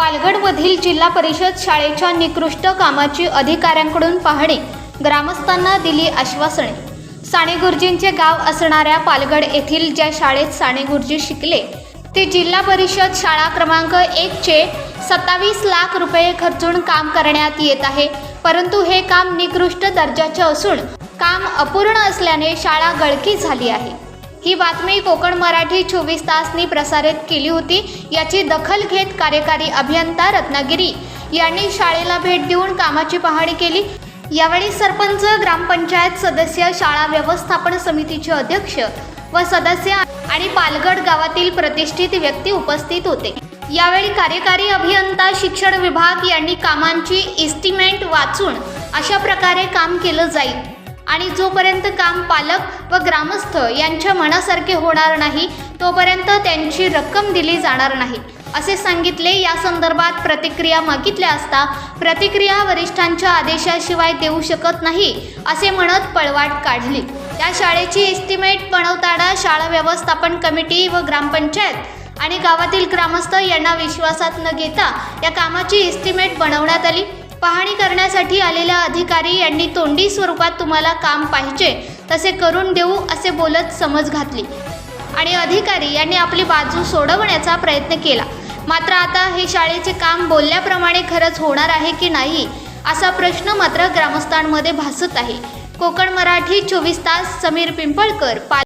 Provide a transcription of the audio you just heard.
पालघडमधील जिल्हा परिषद शाळेच्या निकृष्ट कामाची अधिकाऱ्यांकडून पाहणी ग्रामस्थांना दिली आश्वासने. साने गुरुजींचे गाव असणाऱ्या पालघड येथील ज्या शाळेत साने गुरुजी शिकले ते जिल्हा परिषद शाळा क्रमांक एकचे सत्तावीस लाख रुपये खर्चून काम करण्यात येत आहे. परंतु हे काम निकृष्ट दर्जाचे असून काम अपूर्ण असल्याने शाळा गळकी झाली आहे. ही बातमी कोकण मराठी चोवीस तासनी प्रसारित केली होती. याची दखल घेत कार्यकारी अभियंता रत्नागिरी यांनी शाळेला भेट देऊन कामाची पाहणी केली. यावेळी सरपंच ग्रामपंचायत सदस्य शाळा व्यवस्थापन समितीचे अध्यक्ष व सदस्य आणि पालगड गावातील प्रतिष्ठित व्यक्ती उपस्थित होते. यावेळी कार्यकारी अभियंता शिक्षण विभाग यांनी कामांची इस्टिमेंट वाचून अशा प्रकारे काम केलं जाईल. आणि जोपर्यंत काम पालक व ग्रामस्थ यांच्या मनासारखे होणार नाही तोपर्यंत त्यांची रक्कम दिली जाणार नाही. असे सांगितले या संदर्भात प्रतिक्रिया मागितल्या असता प्रतिक्रिया वरिष्ठांच्या आदेशाशिवाय देऊ शकत नाही असे म्हणत पळवाट काढली. त्या शाळेची एस्टिमेट बनवताना शाळा व्यवस्थापन कमिटी व ग्रामपंचायत आणि गावातील ग्रामस्थ यांना विश्वासात न घेता या कामाची एस्टिमेट बनवण्यात आली. पाहणी करण्यासाठी आलेल्या अधिकारी यांनी तोंडी स्वरूपात तुम्हाला काम पाहिजे तसे करून देऊ असे बोलत समज घातली. आणि अधिकारी यांनी आपली बाजू सोडवण्याचा प्रयत्न केला. मात्र आता हे शाळेचे काम बोलल्याप्रमाणे खरंच होणार आहे की नाही असा प्रश्न मात्र ग्रामस्थांमध्ये भासत आहे. कोकण मराठी चोवीस तास समीर पिंपळकर पाल